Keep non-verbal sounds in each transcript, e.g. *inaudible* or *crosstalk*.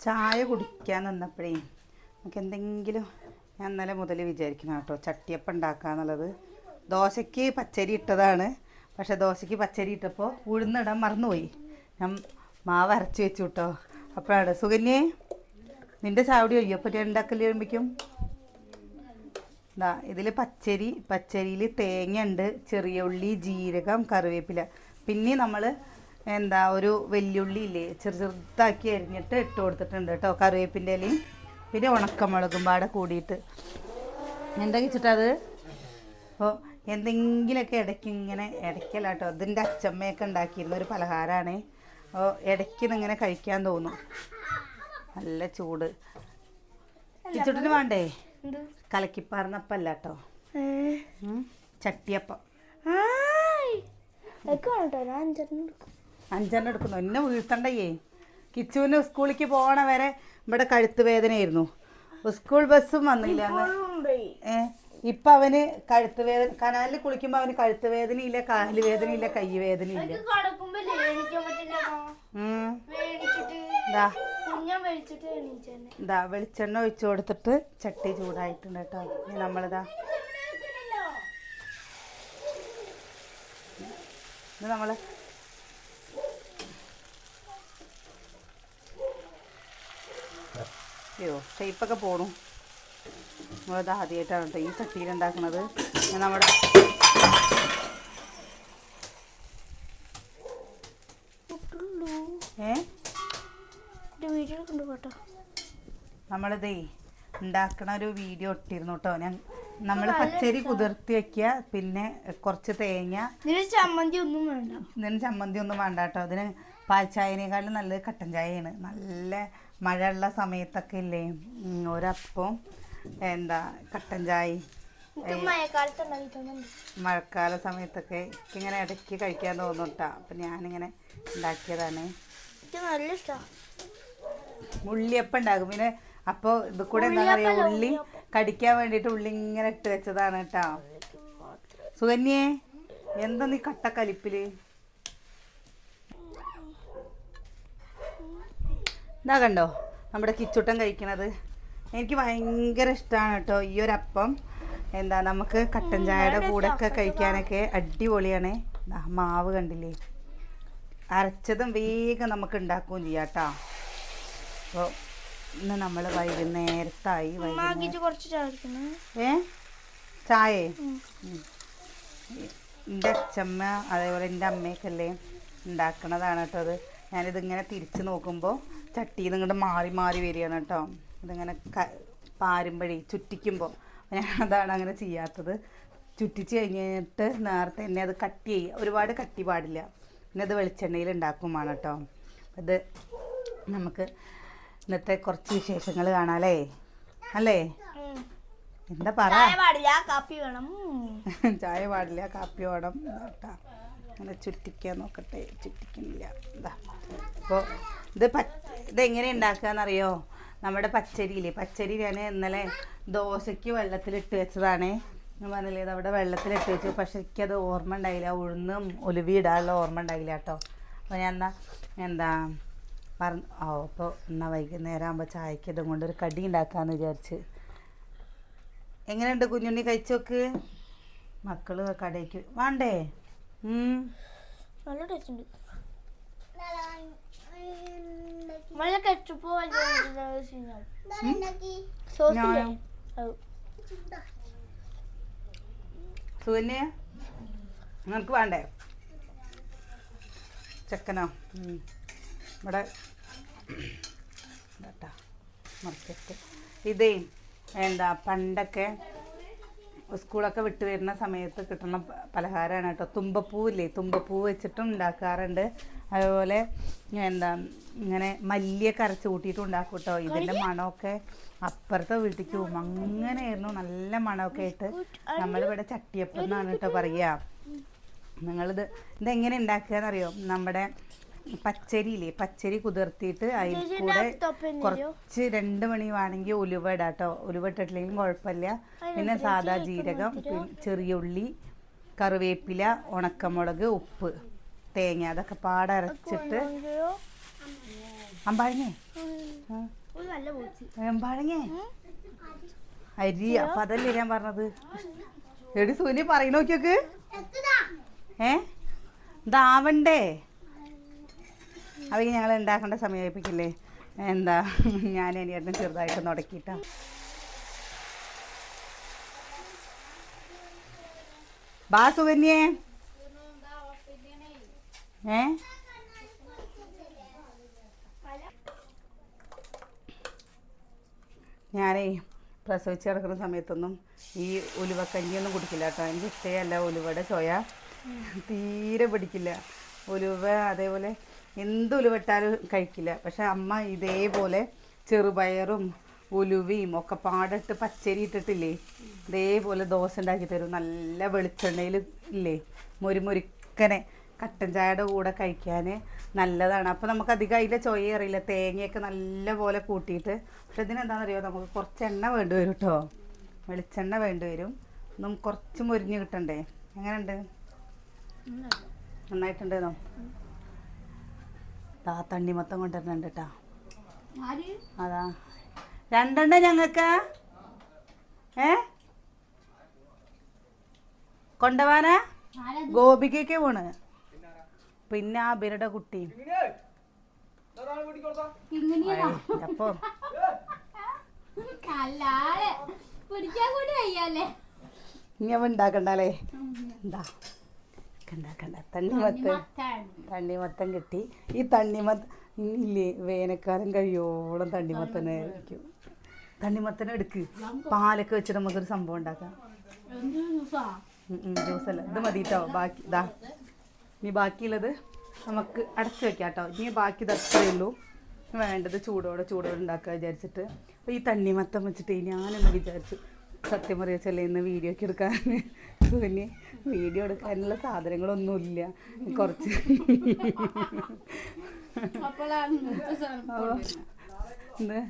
ചായ കുടിക്കാൻ നിന്നപ്പോഴേ നമുക്ക് എന്തെങ്കിലും ഞാൻ ഇന്നലെ മുതൽ വിചാരിക്കണം കേട്ടോ. ചട്ടിയപ്പം ഉണ്ടാക്കാന്നുള്ളത് ദോശയ്ക്ക് പച്ചരി ഇട്ടതാണ്. പക്ഷെ ദോശയ്ക്ക് പച്ചരി ഇട്ടപ്പോൾ ഉഴുന്നിടാൻ മറന്നുപോയി. ഞാൻ മാവ് അരച്ച് വെച്ചു കേട്ടോ. അപ്പോഴാണ്. സുകന്യേ നിന്റെ ചാവടി ഒയ്യോ അപ്പോൾ ഞാൻ ഉണ്ടാക്കൽ കഴിയുമ്പോഴേക്കും? ഇതാ ഇതിൽ പച്ചരി പച്ചരിയിൽ തേങ്ങ ഉണ്ട് ചെറിയ ഉള്ളി ജീരകം കറിവേപ്പില. പിന്നെ നമ്മൾ എന്താ ഒരു വെല്ലുള്ളി ഇല്ലേ? ചെറു ചെറുതാക്കി അരിഞ്ഞിട്ട് ഇട്ട് കൊടുത്തിട്ടുണ്ട് കേട്ടോ കറിവേപ്പിന്റെ ഇലയും. പിന്നെ ഉണക്കമുളകും പാടെ കൂടിയിട്ട്. എന്താ വെച്ചിട്ടത് അപ്പോൾ എന്തെങ്കിലുമൊക്കെ ഇടയ്ക്ക് ഇങ്ങനെ ഇടയ്ക്കല്ല കേട്ടോ ഇതിന്റെ അച്ചമ്മയൊക്കെ ഉണ്ടാക്കിയിരുന്ന ഒരു പലഹാരമാണ് അപ്പോൾ ഇടയ്ക്ക് ഇങ്ങനെ കഴിക്കാൻ തോന്നും. നല്ല ചൂട്. ഇച്ചിട്ടിന് വേണ്ടേ? കലക്കിപ്പാർന്നപ്പല്ല കേട്ടോ. ചട്ടിയപ്പം. ഞാൻ എടുക്കും. അഞ്ചെണ്ണം എടുക്കുന്നു. എന്നെ വീഴ്ത്തണ്ടയ്യേ കിച്ചുവിന് സ്കൂളിലേക്ക് പോകണ വരെ ഇവിടെ കഴുത്ത് വേദനയായിരുന്നു. സ്കൂൾ ബസ്സും വന്നില്ല. ഏ? ഇപ്പൊ അവന് കഴുത്ത് വേദന കനാലിൽ കുളിക്കുമ്പോ അവന് കഴുത്ത് വേദനയില്ല കാൽ വേദനയില്ല കൈ വേദനയില്ല. ഇതാ വെളിച്ചെണ്ണ ഒഴിച്ചു കൊടുത്തിട്ട് ചട്ടി ചൂടായിട്ടുണ്ട് കേട്ടോ. നമ്മളിതാ. ഇത് നമ്മൾ അയ്യോ ഷേപ്പൊക്കെ പോണു. നമ്മളത് ആദ്യമായിട്ടാണ് കേട്ടോ ഈ ചട്ടിയിൽ ഉണ്ടാക്കുന്നത് നമ്മുടെ നമ്മളിതേ ഉണ്ടാക്കണ ഒരു വീഡിയോ ഇട്ടിരുന്നു കേട്ടോ ഞാൻ നമ്മൾ പച്ചരി കുതിർത്തി വെക്കുക പിന്നെ കുറച്ച് തേങ്ങ. ഇതിന് ചമ്മന്തി ഒന്നും വേണ്ട. ഇതിന് ചമ്മന്തി ഒന്നും വേണ്ട കേട്ടോ ഇതിന് പാൽ ചായനേക്കാളും നല്ലത് കട്ടൻ ചായയാണ് നല്ല മഴയുള്ള സമയത്തൊക്കെ ഇല്ലേ? ഒരപ്പം എന്താ കട്ടൻ ചായ മഴക്കാല സമയത്തൊക്കെ ഇങ്ങനെ ഇടയ്ക്ക് കഴിക്കാൻ തോന്നുട്ടാ കേട്ടോ അപ്പം ഞാനിങ്ങനെ ഉണ്ടാക്കിയതാണ്. നല്ല ഉള്ളിയപ്പം ഉണ്ടാകും പിന്നെ അപ്പോൾ ഇത് കൂടെ എന്താ പറയുക ഉള്ളി കടിക്കാൻ വേണ്ടിയിട്ട് ഉള്ളി ഇങ്ങനെ ഇട്ട് വെച്ചതാണ് കേട്ടോ സുകന്യേ എന്താ നീ കട്ടക്കലിപ്പിൽ ഇതാ കണ്ടോ നമ്മുടെ കിച്ചുട്ടൻ കഴിക്കണത്. എനിക്ക് ഭയങ്കര ഇഷ്ടമാണ് കേട്ടോ ഈ ഒരു അപ്പം. എന്താ നമുക്ക് കട്ടൻ ചായയുടെ കൂടെ ഒക്കെ കഴിക്കാനൊക്കെ അടിപൊളിയാണ്. മാവ് കണ്ടില്ലേ? അരച്ചതും വേഗം നമുക്ക് ഉണ്ടാക്കുകയും ചെയ്യാം കേട്ടോ. അപ്പോൾ ഇന്ന് നമ്മൾ വൈകുന്നേരത്തായി ഏ? ചായേ? എന്റെ അച്ഛമ്മ അതേപോലെ എന്റെ അമ്മയൊക്കെ അല്ലേ ഉണ്ടാക്കണതാണ് കേട്ടോ അത്. ഞാനിതിങ്ങനെ തിരിച്ച് നോക്കുമ്പോൾ ചട്ടിയിൽ നിന്ന് മാറി മാറി വരികയാണ് കേട്ടോ. ഇതിങ്ങനെ ക പാരുമ്പഴേ ചുറ്റിക്കുമ്പോൾ ഞാൻ അതാണ് അങ്ങനെ ചെയ്യാത്തത്. ചുറ്റിച്ച് കഴിഞ്ഞിട്ട് നേരത്തെ എന്നെ അത് കട്ട് ചെയ്യുക ഒരുപാട് കട്ടി പാടില്ല. പിന്നെ അത് വെളിച്ചെണ്ണയിൽ ഉണ്ടാക്കുമാണ് കേട്ടോ. അത് നമുക്ക് ഇന്നത്തെ കുറച്ച് വിശേഷങ്ങൾ കാണാല്ലേ അല്ലേ? എന്താ പറ? ചായ പാടില്ല കാപ്പി വേണം. ചായ പാടില്ല കാപ്പി വേണം. കേട്ടാ അങ്ങനെ ചുറ്റിക്കാൻ നോക്കട്ടെ ചുരുട്ടിക്കുന്നില്ല. എന്താ അപ്പോൾ ഇത് പച്ച ഇതെങ്ങനെ ഉണ്ടാക്കുകയെന്നറിയോ നമ്മുടെ പച്ചരിയില്ലേ പച്ചരി ഞാൻ ഇന്നലെ ദോശയ്ക്ക് വെള്ളത്തിലിട്ട് വെച്ചതാണേ. ഞാൻ പറഞ്ഞില്ലേ അവിടെ വെള്ളത്തിലിട്ട് വെച്ചു. പക്ഷെ എനിക്കത് ഓർമ്മ ഉണ്ടായില്ല. ഉഴുന്നും ഒലുവി ഇടാനുള്ള ഓർമ്മ ഉണ്ടായില്ല കേട്ടോ. അപ്പോൾ ഞാൻ എന്താ എന്താ പറഞ്ഞു ഓ അപ്പോൾ എന്നാൽ വൈകുന്നേരം ആകുമ്പോൾ ചായക്ക് ഇതും കൊണ്ട് ഒരു കടി ഉണ്ടാക്കാമെന്ന് വിചാരിച്ച്. എങ്ങനെയുണ്ട് കുഞ്ഞുണ്ണി കഴിച്ചു നോക്ക് മക്കൾ കടയ്ക്ക് വേണ്ടേ. നല്ല ടേസ്റ്റ് ഉണ്ട്. നല്ല കെച്ചപ്പ്? സുകന്യ നിനക്ക് വേണ്ടേ? ചെക്കനോ. ഇവിടെ മറക്കട്ടെ മറിച്ചിട്ട് ഇതേ എന്താ പണ്ടൊക്കെ സ്കൂളൊക്കെ വിട്ടു വരുന്ന സമയത്ത് കിട്ടുന്ന പലഹാരമാണ് കേട്ടോ. തുമ്പപ്പൂവില്ലേ തുമ്പപ്പൂ വെച്ചിട്ടും ഉണ്ടാക്കാറുണ്ട്. അതുപോലെ എന്താ ഇങ്ങനെ മല്ലിയൊക്കെ അരച്ച് കൂട്ടിയിട്ട് ഉണ്ടാക്കും കേട്ടോ. ഇതിന്റെ മണമൊക്കെ അപ്പുറത്തെ വീട്ടിലേക്ക് പോകും അങ്ങനെയായിരുന്നു നല്ല മണമൊക്കെ ആയിട്ട് നമ്മളിവിടെ ചട്ടിയപ്പം എന്നാണ് കേട്ടോ പറയുക നിങ്ങളിത് ഇതെങ്ങനെ ഉണ്ടാക്കുക എന്നറിയോ നമ്മുടെ പച്ചരിയില്ലേ? പച്ചരി കുതിർത്തിട്ട് അതിൽ കൂടെ കുറച്ച് രണ്ട് മണി വേണമെങ്കിൽ ഉലുവ ഇടാട്ടോ. ഉലുവ ഇട്ടിട്ടില്ലെങ്കിലും കുഴപ്പമില്ല. പിന്നെ സാദാ ജീരകം ചെറിയ ഉള്ളി കറിവേപ്പില ഉണക്കമുളക് ഉപ്പ് തേങ്ങ അതൊക്കെ അമ്പാഴങ്ങേ ഒരു നല്ല പോച്ച്. അമ്പാഴങ്ങേ അരി അപ്പൊ അതല്ലേ ഞാൻ പറഞ്ഞത്? എടി സൂര്യ പറയണ നോക്കിയോക്ക്. ഏ? ഇതാവണ്ടേ അവയ്ക്ക് ഞങ്ങൾ ഉണ്ടാക്കേണ്ട സമയപ്പിക്കില്ലേ എന്താ? ഞാൻ ഇനിയേട്ടൻ ചെറുതായിട്ട് നുടക്കിയിട്ടാ ബാ സുകന്യേ ഏ? ഞാനേ പ്രസവിച്ച് കിടക്കുന്ന സമയത്തൊന്നും ഈ ഉലുവക്കഞ്ഞിയൊന്നും കുടിക്കില്ല കേട്ടോ. എനിക്ക് ഇഷ്ടമല്ല ഉലുവയുടെ ചോയ തീരെ പിടിക്കില്ല. ഉലുവ അതേപോലെ എന്ത് ഉലുവട്ടാലും കഴിക്കില്ല. പക്ഷെ അമ്മ ഇതേപോലെ ചെറുപയറും ഉലുവയും ഒക്കെ പാടിട്ട് പച്ചരി ഇട്ടിട്ടില്ലേ? ഇതേപോലെ ദോശ ഉണ്ടാക്കി തരും. നല്ല വെളിച്ചെണ്ണയിൽ ഇല്ലേ? മുരുമുരുക്കനെ കട്ടൻ ചായയുടെ കൂടെ കഴിക്കാൻ നല്ലതാണ്. അപ്പോൾ നമുക്ക് അധികം അതിന്റെ ചൊയ അറിയില്ല. തേങ്ങയൊക്കെ നല്ല പോലെ കൂട്ടിയിട്ട്. പക്ഷെ ഇതിനെന്താണെന്നറിയോ നമുക്ക് കുറച്ച് എണ്ണ വേണ്ടി വരും കേട്ടോ. വെളിച്ചെണ്ണ വേണ്ടി വരും. ഒന്നും കുറച്ച് മുരിഞ്ഞ് കിട്ടണ്ടേ? എങ്ങനെയുണ്ട്? നന്നായിട്ടുണ്ടേന്നോ? താ തണ്ണി മൊത്തം കൊണ്ടുവരുന്നുണ്ട് കേട്ടാ അതാ. രണ്ടെണ്ണം ഞങ്ങൾക്ക്. ഏ? കൊണ്ടുപോവാനാ? ഗോപിക്കൊക്കെ പോണ്. പിന്നെ ആ ബിരുടെ കുട്ടി. അപ്പൊ ഇനി അവ ഉണ്ടാക്കണ്ടല്ലേ എന്താ ഉണ്ടാക്കണ്ട തണ്ണിമത്തൻ. തണ്ണിമത്തൻ കിട്ടി. ഈ തണ്ണിമത്ത ഇല്ലേ വേനൽക്കാലം കഴിയോളം തണ്ണിമത്തനെ ആയിരിക്കും തണ്ണിമത്തനെ എടുക്ക്. പാലൊക്കെ വെച്ചിട്ട് നമുക്കൊരു സംഭവം ഉണ്ടാക്കാം. ജ്യൂസല്ല. ഇത് മതി കേട്ടോ ബാക്കി ഇതാ ഇനി ബാക്കിയുള്ളത് നമുക്ക് അടച്ചു വെക്കാം കേട്ടോ ഇനി ബാക്കി ഇത് ഉള്ളൂ. വേണ്ടത് ചൂടോടെ ചൂടോടെ ഉണ്ടാക്കുക വിചാരിച്ചിട്ട്. അപ്പോൾ ഈ തണ്ണിമത്തം വെച്ചിട്ട് ഞാനൊന്ന് വിചാരിച്ചു. സത്യം പറയാച്ചല്ലേ ഇന്ന് വീഡിയോ ഒക്കെ എടുക്കാൻ പിന്നെ വീഡിയോ എടുക്കാനുള്ള സാധനങ്ങളൊന്നുമില്ല. കുറച്ച്. ഇന്ന്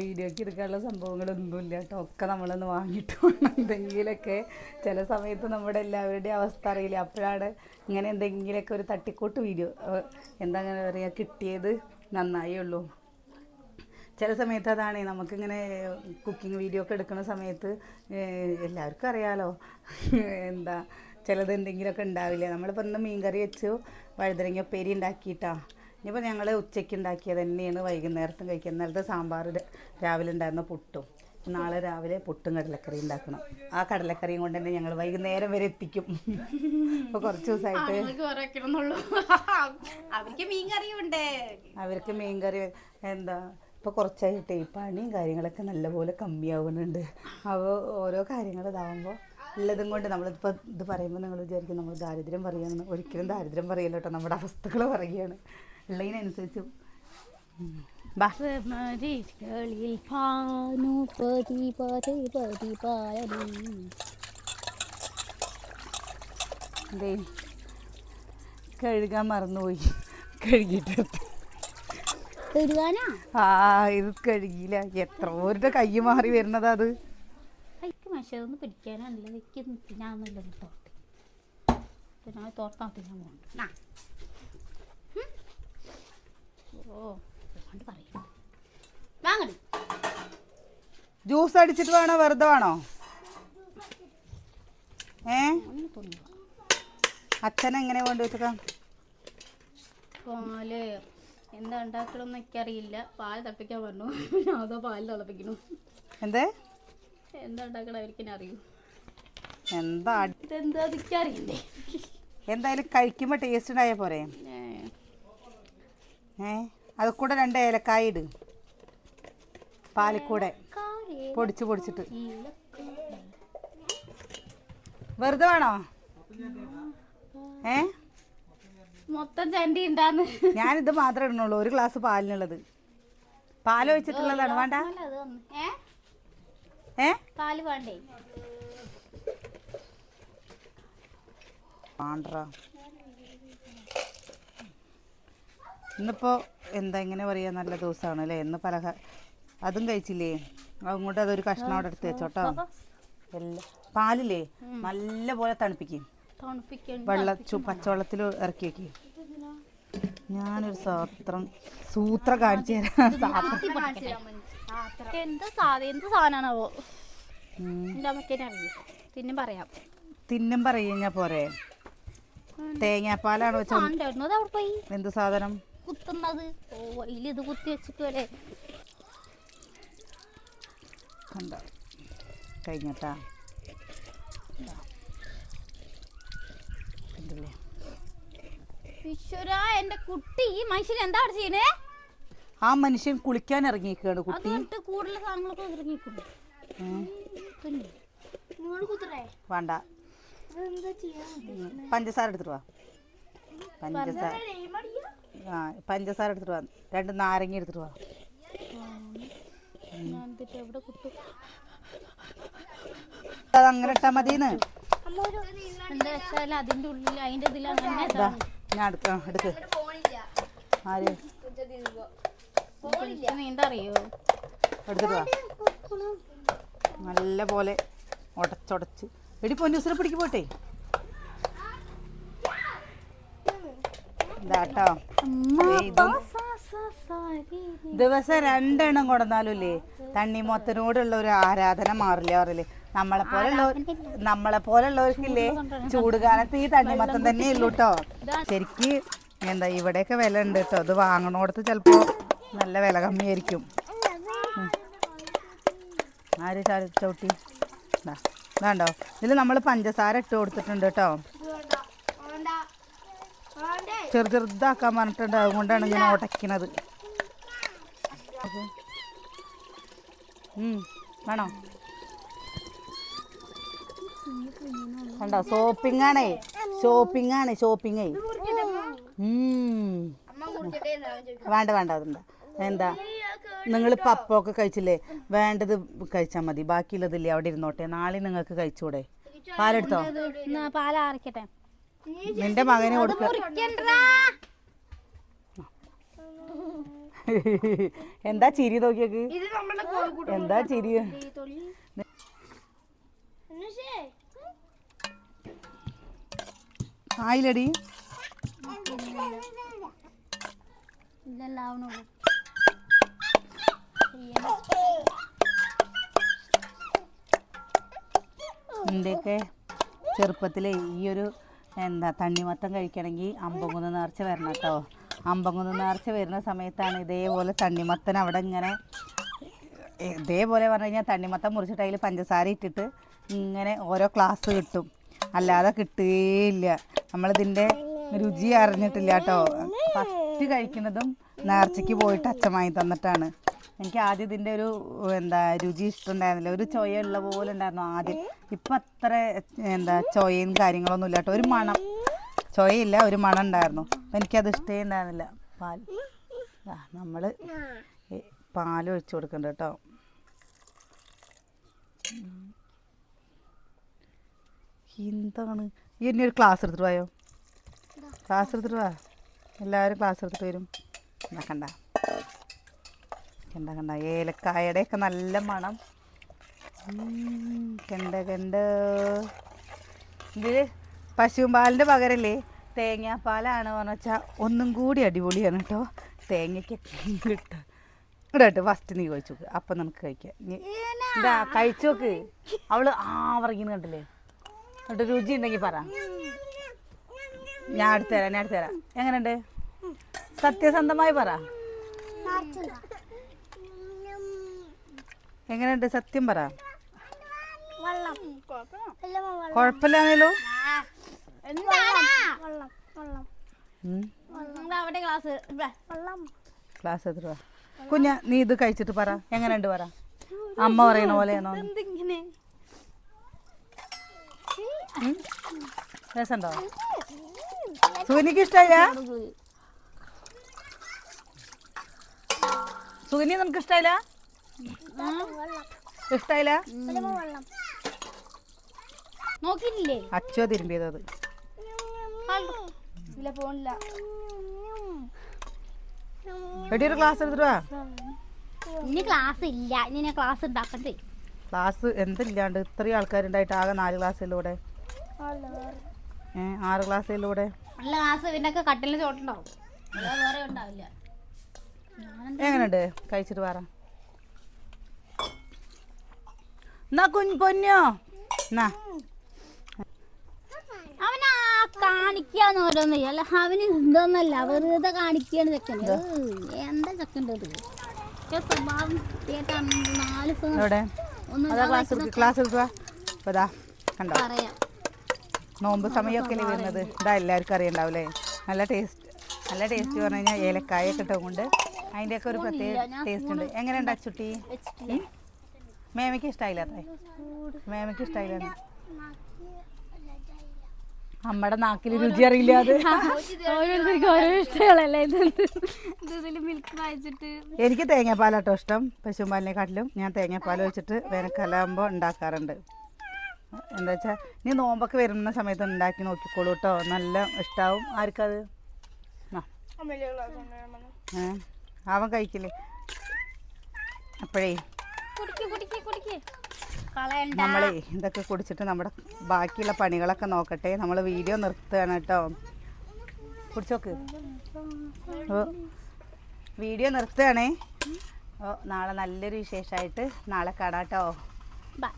വീഡിയോക്ക് എടുക്കാനുള്ള സംഭവങ്ങളൊന്നുമില്ല. കേട്ടോ. ഒക്കെ നമ്മളൊന്ന് വാങ്ങിയിട്ട് വേണം എന്തെങ്കിലുമൊക്കെ. ചില സമയത്ത് നമ്മുടെ എല്ലാവരുടെയും അവസ്ഥ അറിയില്ല. അപ്പോഴാണ് ഇങ്ങനെ എന്തെങ്കിലുമൊക്കെ ഒരു തട്ടിക്കൂട്ട് വീഡിയോ എന്താ അങ്ങനെ പറയുക കിട്ടിയത് നന്നായേ ഉള്ളൂ. ചില സമയത്ത് അതാണ് നമുക്കിങ്ങനെ കുക്കിംഗ് വീഡിയോ ഒക്കെ എടുക്കുന്ന സമയത്ത് എല്ലാവർക്കും അറിയാലോ. എന്താ ചിലത് എന്തെങ്കിലുമൊക്കെ ഉണ്ടാവില്ല? നമ്മളിപ്പോൾ ഇന്ന് മീൻകറി വെച്ചു വഴുതനങ്ങ ഉപ്പേരി ഉണ്ടാക്കിയിട്ടാ. ഇനിയിപ്പോൾ ഞങ്ങൾ ഉച്ചയ്ക്ക് ഉണ്ടാക്കിയത് തന്നെയാണ് വൈകുന്നേരത്തും കഴിക്കുക. ഇന്നലത്തെ സാമ്പാർ രാവിലെ ഉണ്ടായിരുന്ന പുട്ടും. നാളെ രാവിലെ പുട്ടും കടലക്കറി ഉണ്ടാക്കണം. ആ കടലക്കറിയും കൊണ്ട് തന്നെ ഞങ്ങൾ വൈകുന്നേരം വരെ എത്തിക്കും. അപ്പൊ കുറച്ച് ദിവസമായിട്ട് അവർക്ക് മീൻ ഉണ്ട് അവർക്ക് മീൻകറി എന്താ ഇപ്പോൾ കുറച്ചായിട്ട് ഈ പണിയും കാര്യങ്ങളൊക്കെ നല്ലപോലെ കമ്മിയാവുന്നുണ്ട്. അപ്പോൾ ഓരോ കാര്യങ്ങൾ ഇതാവുമ്പോൾ ഉള്ളതും കൊണ്ട് നമ്മളിപ്പോൾ ഇത് പറയുമ്പോൾ നിങ്ങൾ വിചാരിക്കും നമ്മൾ ദാരിദ്ര്യം പറയുകയാണ്. ഒരിക്കലും ദാരിദ്ര്യം പറയില്ല കേട്ടോ. നമ്മുടെ അവസ്ഥകൾ പറയുകയാണ്. ഉള്ളതിനനുസരിച്ച് പതി പാലി എന്തേ? കഴുകാൻ മറന്നുപോയി. കഴുകിയിട്ട് ആ ഇത് കഴുകിയില്ല. എത്ര പേരുടെ കൈ മാറി വരുന്നതാ അത്. ഒന്ന് പിടിക്കാനല്ല പിന്നെ പോകണ്ട ഓ പറയും. ജ്യൂസ് അടിച്ചിട്ട് വേണോ? വെറുതെ വേണോ? ഏ? അച്ഛനെങ്ങനെ അച്ഛൻ എങ്ങനെ പാൽ. എന്താ ഉണ്ടാക്കണമെന്ന് എനിക്കറിയില്ല. പാൽ തിളപ്പിക്കാൻ പറഞ്ഞു. അതോ പാൽ തിളപ്പിക്കണു? എന്തേ? എന്താ ഉണ്ടാക്കണം അവർക്ക് അറിയൂ? എന്താ ഇതെന്താ എനിക്കറിയില്ലേ? എന്തായാലും കഴിക്കുമ്പോൾ ടേസ്റ്റ് ഉണ്ടായ പോരെ. ഏ? അത് കൂടെ രണ്ട് ഏലക്കായ ഇട്. പാലിക്കൂടെ. പൊടിച്ച് പൊടിച്ചിട്ട്. വെറുതെ വേണോ? ഏ? മൊത്തം ചണ്ടി ഉണ്ടാന്ന്. ഞാനിത് മാത്രമേ ഇടണുള്ളൂ ഒരു ഗ്ലാസ് പാലിനുള്ളത്. പാൽ ഒഴിച്ചിട്ടുള്ളതാണ്. വേണ്ട. ഏ? പാൽ വേണ്ടേ? വേണ്ടടാ ഇന്നിപ്പോൾ എന്താ ഇങ്ങനെ പറയുക നല്ല ദിവസമാണ് അല്ലേ? ഇന്ന് പലഹ അതും കഴിച്ചില്ലേ? അങ്ങോട്ട് അതൊരു കഷ്ണം അവിടെ എടുത്ത് വെച്ചോട്ടോ. എല്ലാം പാലില്ലേ? നല്ല പോലെ തണുപ്പിക്കും. വെള്ള പച്ചവെള്ളത്തിൽ ഇറക്കി വെക്കി. ഞാനൊരു സാത്രം സൂത്ര കാണിച്ചു തരാം. എന്ത് സാധനമാണാവോ പിന്നെ പറയാം. തിന്നും പറയുക പോരെ. തേങ്ങാപ്പാലാണ് എന്ത് സാധനം കുത്തുന്നത്. ഓ ഇത് കുത്തി വെച്ചിട്ട് കണ്ടോ കണ്ട? കഴിഞ്ഞട്ടാ. കണ്ടില്ലേ ഈശ്വര എന്റെ കുട്ടി ഈ മനുഷ്യൻ എന്താ ചെയ്യണേ? ആ മനുഷ്യൻ കുളിക്കാൻ ഇറങ്ങിയിരിക്കുകയാണ് കുട്ടി. അതിട്ട് കൂടുതൽ സാധനങ്ങളൊക്കെ. പിന്നെ വേണ്ട. പഞ്ചസാര എടുത്തിട്ട് വാ. പഞ്ചസാര. ആ പഞ്ചസാര എടുത്തിട്ട് വാ. രണ്ട് നാരങ്ങ എടുത്തിട്ട് വാ. ഞാൻ എവിടെ കുത്തും? അത് അങ്ങനെ ഇട്ടാ മതിന്ന്. എന്താ വെച്ചാൽ ഉള്ളിൽ അതിന്റെ ഇതിൽ അങ്ങനെ ഇതാ ഞാൻ എടുക്ക. എടുക്ക് ആര്? എനിക്ക് നീന്താ അറിയോ എടുത്തിട്ട് വാ. നല്ല പോലെ ഉടച്ചുടച്ച് എടി പൊന്നൂസിനെ പിടിക്ക് പോട്ടെ. ഇതാട്ടോ ദിവസം രണ്ടെണ്ണം രണ്ടെണ്ണം തണ്ണി തണ്ണിമൊത്തനോടുള്ള ഒരു ആരാധന മാറില്ല പറയില്ലേ നമ്മളെ പോലെയുള്ള നമ്മളെ പോലുള്ളവർക്കില്ലേ ചൂടുകാലത്ത് ഈ തണ്ണിമത്തം തന്നെ ഉള്ളൂ കേട്ടോ ശരിക്ക് എന്താ ഇവിടെയൊക്കെ വില ഉണ്ട് കേട്ടോ. അത് വാങ്ങണോടത്ത് ചിലപ്പോ നല്ല വില കമ്മിയായിരിക്കും. ആര് ചവിട്ടി? ണ്ടോ ഇതാണ്ടോ. ഇതിൽ നമ്മൾ പഞ്ചസാര ഇട്ട് കൊടുത്തിട്ടുണ്ട് കേട്ടോ. ചെറു ചെറുതാക്കാൻ പറഞ്ഞിട്ടുണ്ട്. അതുകൊണ്ടാണ് ഇങ്ങനെ ഉടയ്ക്കണത്. വേണോ? കണ്ടോ? ഷോപ്പിംഗ് ആണേ. ഷോപ്പിംഗ് ആണ് ഷോപ്പിംഗ് വേണ്ട വേണ്ട അതുണ്ട്. എന്താ? നിങ്ങൾ പപ്പൊക്കെ കഴിച്ചില്ലേ? വേണ്ടത് കഴിച്ചാൽ മതി. ബാക്കിയുള്ളതില്ലേ? അവിടെ ഇരുന്നോട്ടെ. നാളെ നിങ്ങൾക്ക് കഴിച്ചൂടെ. പാലെടുത്തോ? പാലാറിക്കട്ടെ. നിന്റെ മകനെ കൊടുക്ക. എന്താ ചിരി നോക്കിയേക്ക്? എന്താ ചിരി? ആയില്ലടി. നിന്റെയൊക്കെ ചെറുപ്പത്തിലെ ഈ ഒരു എന്താ തണ്ണിമത്തം കഴിക്കണമെങ്കിൽ അമ്പങ്കുന്ന് നേർച്ച വരണം കേട്ടോ. അമ്പങ്കുന്ന് നേർച്ച വരുന്ന സമയത്താണ് ഇതേപോലെ തണ്ണിമത്തൻ അവിടെ ഇങ്ങനെ ഇതേപോലെ പറഞ്ഞു കഴിഞ്ഞാൽ തണ്ണിമത്തം മുറിച്ചിട്ട് അതിൽ പഞ്ചസാര ഇട്ടിട്ട് ഇങ്ങനെ ഓരോ ക്ലാസ് കിട്ടും. അല്ലാതെ കിട്ടുകയില്ല. നമ്മളിതിന്റെ രുചി അറിഞ്ഞിട്ടില്ല കേട്ടോ. ഫസ്റ്റ് കഴിക്കുന്നതും നേർച്ചയ്ക്ക് പോയിട്ട് അച്ഛൻ വാങ്ങി തന്നിട്ടാണ്. എനിക്ക് ആദ്യം ഇതിന്റെ ഒരു എന്താ രുചി ഇഷ്ടമുണ്ടായിരുന്നില്ല. ഒരു ചൊയ ഉള്ള പോലെ ഉണ്ടായിരുന്നു ആദ്യം. ഇപ്പം അത്ര എന്താ ചൊയയും കാര്യങ്ങളൊന്നും ഇല്ല കേട്ടോ. ഒരു മണം. ചൊയയില്ല ഒരു മണം ഉണ്ടായിരുന്നു. അപ്പം എനിക്കത് ഇഷ്ടമേ ഉണ്ടായിരുന്നില്ല. പാൽ. നമ്മൾ പാൽ ഒഴിച്ചു കൊടുക്കണ്ട കേട്ടോ. എന്താണ്? ഈ എന്നെ ഒരു ക്ലാസ് എടുത്തിട്ട് പോയോ? ക്ലാസ് എടുത്തിട്ട് വാ. എല്ലാവരും ക്ലാസ് എടുത്തിട്ട് വരും. എന്നാ കണ്ട? കണ്ട കണ്ട. ഏലക്കായയുടെ ഒക്കെ നല്ല മണം. കണ്ട കണ്ട. ഇത് പശുവും പാലിന്റെ പകരല്ലേ? തേങ്ങാപ്പാലാണ് പറഞ്ഞു വെച്ചാൽ ഒന്നും കൂടി അടിപൊളിയാണ് കേട്ടോ. തേങ്ങയ്ക്ക് കിട്ടും. ഇടട്ടെ ഫസ്റ്റ് നീ കഴിച്ചു നോക്ക്. അപ്പം നമുക്ക് കഴിക്കാം. നീ- ഇതാ കഴിച്ചു നോക്ക്. അവൾ ആ പറയ്ക്കുന്നു കണ്ടില്ലേ? എന്നിട്ട് രുചി ഉണ്ടെങ്കിൽ പറ. ഞാൻ അടുത്ത് തരാം ഞാൻ അടുത്ത് തരാം. എങ്ങനെയുണ്ട്? സത്യസന്ധമായി പറ. എങ്ങനെയുണ്ട്? സത്യം പറ. കുഴപ്പമില്ലാന്നല്ലോ അവിടെ ക്ലാസ് എത്ര കുഞ്ഞ നീ ഇത് കഴിച്ചിട്ട് പറ. എങ്ങനെയുണ്ട് പറ. അമ്മ പറയുന്ന പോലെയാണോ? രസമുണ്ടോ സുഗനിക്ക് ഇഷ്ടമായില്ല സുഗനി നിനക്ക് ഇഷ്ടമായില്ല ഇഷ്ടമായില്ല നോക്കിയില്ലേ അച്ചോ തിരുമ്പിയത് അത് ഇല്ല പോണില്ല. ക്ലാസ് എടുത്തിട്ട് വാ. ഇനി ക്ലാസ് ഇല്ല. ഇനി ഞാൻ ക്ലാസ് ഉണ്ടാക്കണ്ടേ ക്ലാസ് എന്തില്ലാണ്ട് ഇത്രയും ആൾക്കാരുണ്ടായിട്ട് ആകെ നാല് ക്ലാസ്സിലൂടെ ആറ് ക്ലാസ്സിലൂടെ? ഇതിന്റെ ഒക്കെ കട്ടിലിന് ചോട്ടുണ്ടാവും. വേറെ ഉണ്ടാവില്ല. എങ്ങനെയുണ്ട്? കഴിച്ചിട്ട് പറ. എന്നാ കുഞ്ഞു പൊന്നോ? എന്നാ. അവനാ കാണിക്കാന്ന് ഓരോന്ന്. അല്ല അവന് എന്തോന്നല്ല വെറുതെ കാണിക്കാണ് ചെക്കൻ എന്താ? ചെക്കന്റെ ഇത്? സ്വഭാവം നാല് ക്ലാസ് എടുക്കുക ക്ലാസ് എടുക്കുക കണ്ടോ? പറയാം. നോമ്പ് സമയമൊക്കെ അല്ലേ വരുന്നത്. ഇതാ എല്ലാവർക്കും അറിയണ്ടാവില്ലേ നല്ല ടേസ്റ്റ് നല്ല ടേസ്റ്റ് പറഞ്ഞു കഴിഞ്ഞാൽ ഏലക്കായൊക്കെ ഇട്ടുകൊണ്ട് അതിന്റെയൊക്കെ ഒരു പ്രത്യേക ടേസ്റ്റ് ഉണ്ട്. എങ്ങനെയുണ്ട് അച്ചുട്ടി? വെച്ചിട്ടില്ല മേമയ്ക്ക് ഇഷ്ടമായില്ല അത്രേ. മേമയ്ക്ക് ഇഷ്ടമായില്ല നമ്മുടെ നാക്കിൽ രുചി അറിയില്ല അത്. *laughs* എനിക്ക് തേങ്ങാപ്പാലാട്ടോ ഇഷ്ടം. പശുപാലിനെക്കാട്ടിലും ഞാൻ തേങ്ങാപ്പാൽ വെച്ചിട്ട് വേനൽക്കാലാകുമ്പോൾ ഉണ്ടാക്കാറുണ്ട്. എന്താ വെച്ചാൽ നീ നോമ്പൊക്കെ വരുന്ന സമയത്ത് ഉണ്ടാക്കി നോക്കിക്കോളൂ കേട്ടോ നല്ല ഇഷ്ടാവും. ആർക്കത്? ഏ? അവൻ കഴിക്കില്ലേ? അപ്പോഴേ. നമ്മളേ ഇതൊക്കെ കുടിച്ചിട്ട് നമ്മുടെ ബാക്കിയുള്ള പണികളൊക്കെ നോക്കട്ടെ. നമ്മൾ വീഡിയോ നിർത്തുകയാണ് കേട്ടോ കുടിച്ചോക്ക്. ഓ. വീഡിയോ നിർത്തുകയാണേ. ഓ നാളെ നല്ലൊരു വിശേഷമായിട്ട് നാളെ കാണാം കേട്ടോ ബൈ.